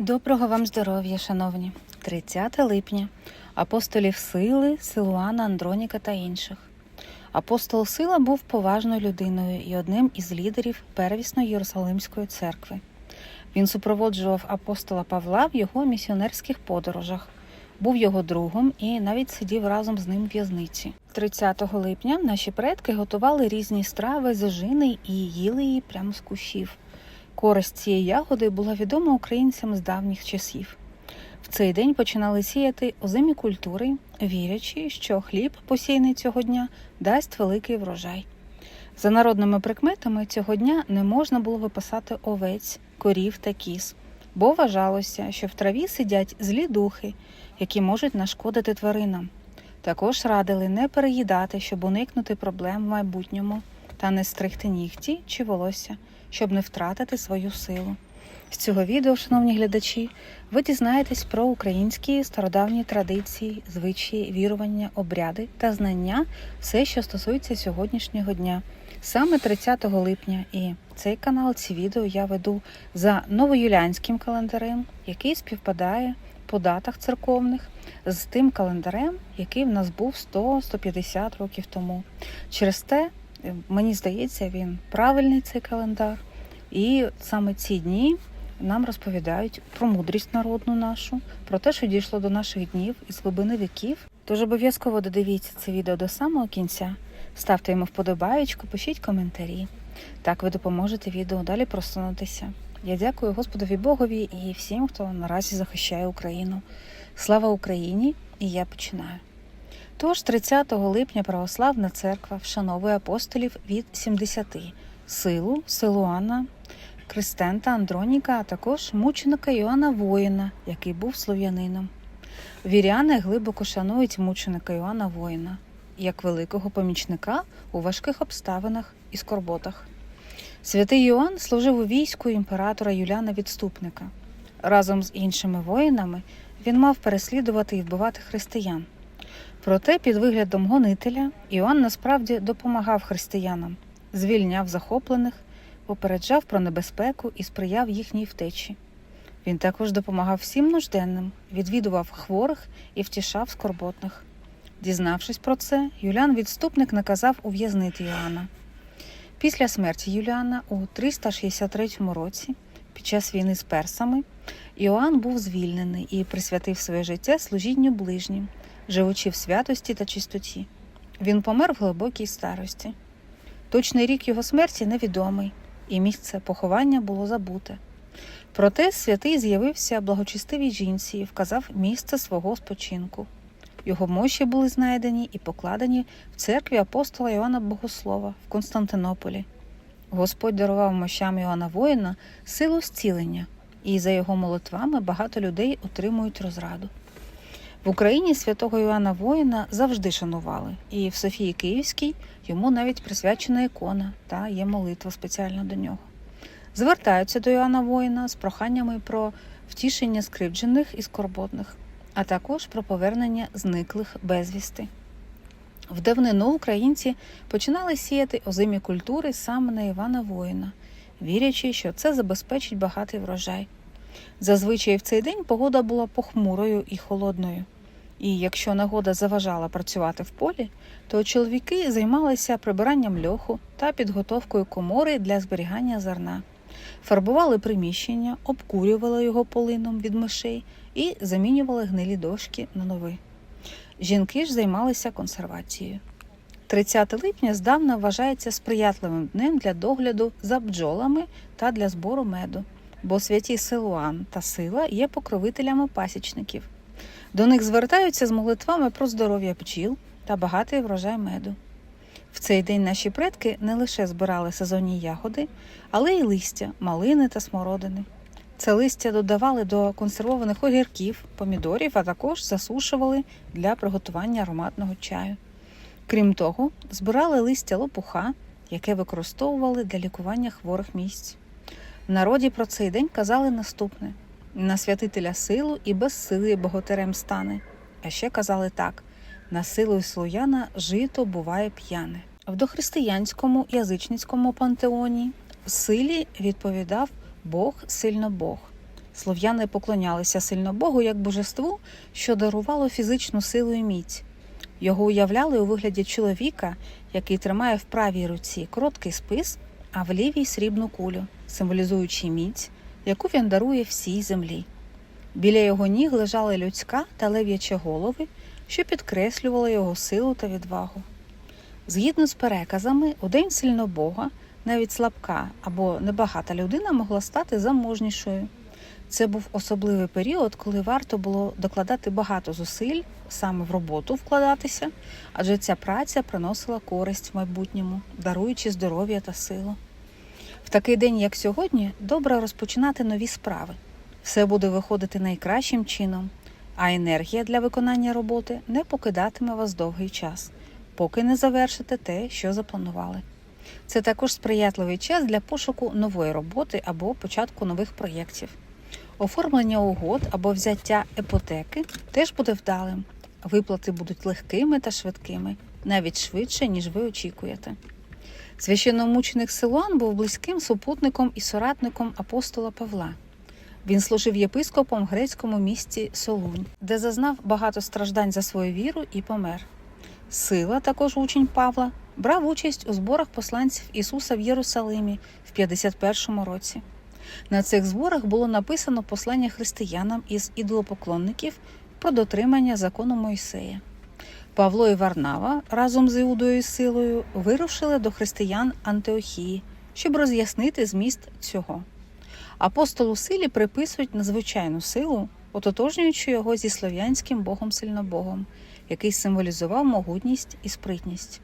Доброго вам здоров'я, шановні! 30 липня. Апостолів сили, Силуана, Андроніка та інших. Апостол Сила був поважною людиною і одним із лідерів первісної Єрусалимської церкви. Він супроводжував апостола Павла в його місіонерських подорожах, був його другом і навіть сидів разом з ним в в'язниці. 30 липня наші предки готували різні страви з ожини і їли її прямо з кущів. Користь цієї ягоди була відома українцям з давніх часів. В цей день починали сіяти озимі культури, вірячи, що хліб, посіяний цього дня, дасть великий врожай. За народними прикметами цього дня не можна було випасати овець, корів та кіз, бо вважалося, що в траві сидять злі духи, які можуть нашкодити тваринам. Також радили не переїдати, щоб уникнути проблем в майбутньому, та не стригти нігті чи волосся, щоб не втратити свою силу. З цього відео, шановні глядачі, ви дізнаєтесь про українські стародавні традиції, звичаї, вірування, обряди та знання, все, що стосується сьогоднішнього дня, саме 30 липня. І цей канал, ці відео я веду за новоюліанським календарем, який співпадає по датах церковних з тим календарем, який в нас був 100-150 років тому. Через те, е, мені здається, він правильний цей календар. І саме ці дні нам розповідають про мудрість народну нашу, про те, що дійшло до наших днів із глибини віків. Тож обов'язково додивіться це відео до самого кінця, ставте йому вподобаєчку, пишіть коментарі. Так ви допоможете відео далі просунутися. Я дякую Господові Богові і всім, хто наразі захищає Україну. Слава Україні! І я починаю. Тож 30 липня православна церква вшановує апостолів від 70 силу, Силуана, Кристента Андроніка, а також мученика Йоанна Воїна, який був слов'янином. Віряни глибоко шанують мученика Йоанна Воїна як великого помічника у важких обставинах і скорботах. Святий Йоанн служив у війську імператора Юліана Відступника. Разом з іншими воїнами він мав переслідувати і вбивати християн. Проте, під виглядом гонителя, Іоанн насправді допомагав християнам, звільняв захоплених, попереджав про небезпеку і сприяв їхній втечі. Він також допомагав всім нужденним, відвідував хворих і втішав скорботних. Дізнавшись про це, Юліан відступник наказав ув'язнити Іоанна. Після смерті Юліана у 363 році, під час війни з персами, Іоанн був звільнений і присвятив своє життя служінню ближнім, живучи в святості та чистоті. Він помер в глибокій старості. Точний рік його смерті невідомий, і місце поховання було забуте. Проте святий з'явився благочестивій жінці і вказав місце свого спочинку. Його мощі були знайдені і покладені в церкві апостола Іоанна Богослова в Константинополі. Господь дарував мощам Іоанна воїна силу зцілення, і за його молитвами багато людей отримують розраду. В Україні святого Іоанна Воїна завжди шанували, і в Софії Київській йому навіть присвячена ікона та є молитва спеціальна до нього. Звертаються до Іоанна Воїна з проханнями про втішення скривджених і скорботних, а також про повернення зниклих безвісти. В давнину українці починали сіяти озимі культури саме на Івана Воїна, вірячи, що це забезпечить багатий врожай. Зазвичай в цей день погода була похмурою і холодною. І якщо нагода заважала працювати в полі, то чоловіки займалися прибиранням льоху та підготовкою комори для зберігання зерна, фарбували приміщення, обкурювали його полином від мишей і замінювали гнилі дошки на нові. Жінки ж займалися консервацією. 30 липня здавна вважається сприятливим днем для догляду за бджолами та для збору меду, бо святі Силуан та Сила є покровителями пасічників. До них звертаються з молитвами про здоров'я бджіл та багатий врожай меду. В цей день наші предки не лише збирали сезонні ягоди, але й листя, малини та смородини. Це листя додавали до консервованих огірків, помідорів, а також засушували для приготування ароматного чаю. Крім того, збирали листя лопуха, яке використовували для лікування хворих місць. В народі про цей день казали наступне: на святителя силу і без сили богатирем стане. А ще казали так: на силу й слояна жито буває п'яне. В дохристиянському язичницькому пантеоні силі відповідав Бог сильно Бог. Слов'яни поклонялися сильно Богу як божеству, що дарувало фізичну силу і міць. Його уявляли у вигляді чоловіка, який тримає в правій руці короткий спис, а в лівій срібну кулю, символізуючи міць, яку він дарує всій землі. Біля його ніг лежали людська та лев'ячі голови, що підкреслювали його силу та відвагу. Згідно з переказами, у сильнобога навіть слабка або небагата людина могла стати заможнішою. Це був особливий період, коли варто було докладати багато зусиль, саме в роботу вкладатися, адже ця праця приносила користь в майбутньому, даруючи здоров'я та силу. В такий день, як сьогодні, добре розпочинати нові справи. Все буде виходити найкращим чином, а енергія для виконання роботи не покидатиме вас довгий час, поки не завершите те, що запланували. Це також сприятливий час для пошуку нової роботи або початку нових проєктів. Оформлення угод або взяття іпотеки теж буде вдалим. Виплати будуть легкими та швидкими, навіть швидше, ніж ви очікуєте. Священномученик Силуан був близьким супутником і соратником апостола Павла. Він служив єпископом в грецькому місті Солунь, де зазнав багато страждань за свою віру і помер. Сила, також учень Павла, брав участь у зборах посланців Ісуса в Єрусалимі в 51 році. На цих зборах було написано послання християнам із ідолопоклонників про дотримання закону Мойсея. Павло і Варнава разом з Іудою і силою вирушили до християн Антиохії, щоб роз'яснити зміст цього. Апостолу силі приписують надзвичайну силу, ототожнюючи його зі слов'янським богом сильнобогом, який символізував могутність і спритність.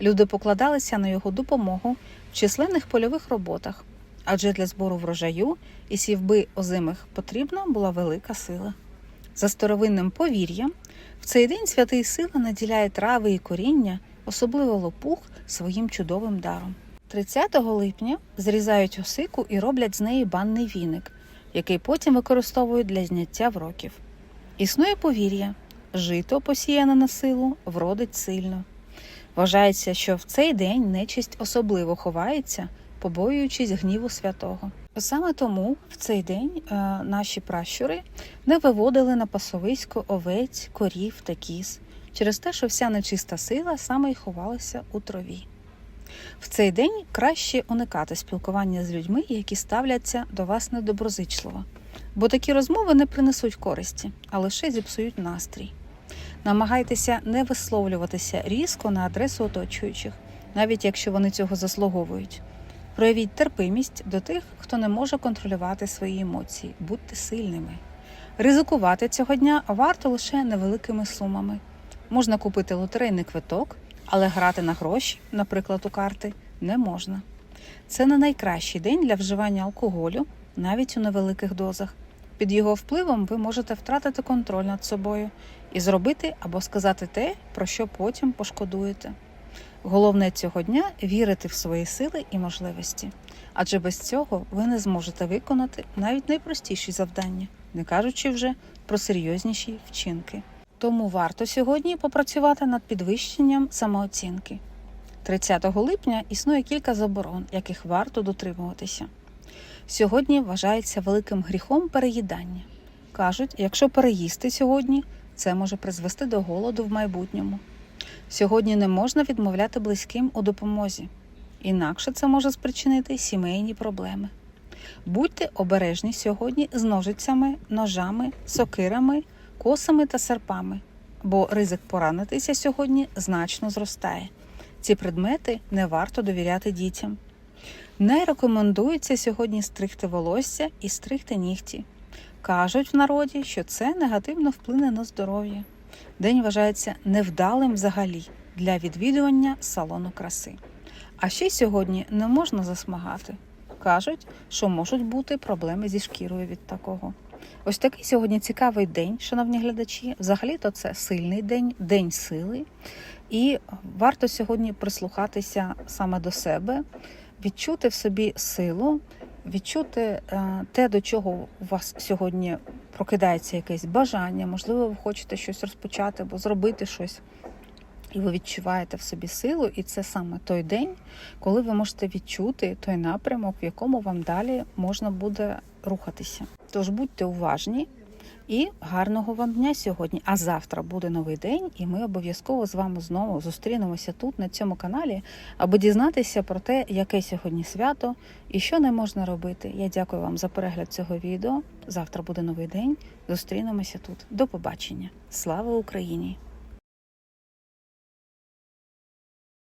Люди покладалися на його допомогу в численних польових роботах, адже для збору врожаю і сівби озимих потрібна була велика сила. За старовинним повір'ям, в цей день святий сила наділяє трави і коріння, особливо лопух, своїм чудовим даром. 30 липня зрізають осику і роблять з неї банний віник, який потім використовують для зняття вроків. Існує повір'я жито, посіяне на силу, вродить сильно. Вважається, що в цей день нечисть особливо ховається, побоюючись гніву святого. Саме тому в цей день е, наші пращури не виводили на пасовисько овець, корів та кіз, через те, що вся нечиста сила саме й ховалася у траві. В цей день краще уникати спілкування з людьми, які ставляться до вас недоброзичливо, бо такі розмови не принесуть користі, а лише зіпсують настрій. Намагайтеся не висловлюватися різко на адресу оточуючих, навіть якщо вони цього заслуговують. Проявіть терпимість до тих, хто не може контролювати свої емоції, будьте сильними. Ризикувати цього дня варто лише невеликими сумами. Можна купити лотерейний квиток, але грати на гроші, наприклад, у карти, не можна. Це не найкращий день для вживання алкоголю, навіть у невеликих дозах. Під його впливом ви можете втратити контроль над собою і зробити або сказати те, про що потім пошкодуєте. Головне цього дня вірити в свої сили і можливості, адже без цього ви не зможете виконати навіть найпростіші завдання, не кажучи вже про серйозніші вчинки. Тому варто сьогодні попрацювати над підвищенням самооцінки. 30 липня існує кілька заборон, яких варто дотримуватися. Сьогодні вважається великим гріхом переїдання. Кажуть, якщо переїсти сьогодні, це може призвести до голоду в майбутньому. Сьогодні не можна відмовляти близьким у допомозі, інакше це може спричинити сімейні проблеми. Будьте обережні сьогодні з ножицями, ножами, сокирами, косами та серпами, бо ризик поранитися сьогодні значно зростає. Ці предмети не варто довіряти дітям. Не рекомендується сьогодні стригти волосся і стригти нігті. Кажуть в народі, що це негативно вплине на здоров'я. День вважається невдалим взагалі для відвідування салону краси. А ще сьогодні не можна засмагати. Кажуть, що можуть бути проблеми зі шкірою від такого. Ось такий сьогодні цікавий день, шановні глядачі. Взагалі-то це сильний день, день сили. І варто сьогодні прислухатися саме до себе, відчути в собі силу, відчути е, те, до чого у вас сьогодні прокидається якесь бажання, можливо, ви хочете щось розпочати або зробити щось. І ви відчуваєте в собі силу, і це саме той день, коли ви можете відчути той напрямок, в якому вам далі можна буде рухатися. Тож будьте уважні і гарного вам дня сьогодні. А завтра буде новий день, і ми обов'язково з вами знову зустрінемося тут, на цьому каналі, аби дізнатися про те, яке сьогодні свято і що не можна робити. Я дякую вам за перегляд цього відео. Завтра буде новий день. Зустрінемося тут. До побачення. Слава Україні!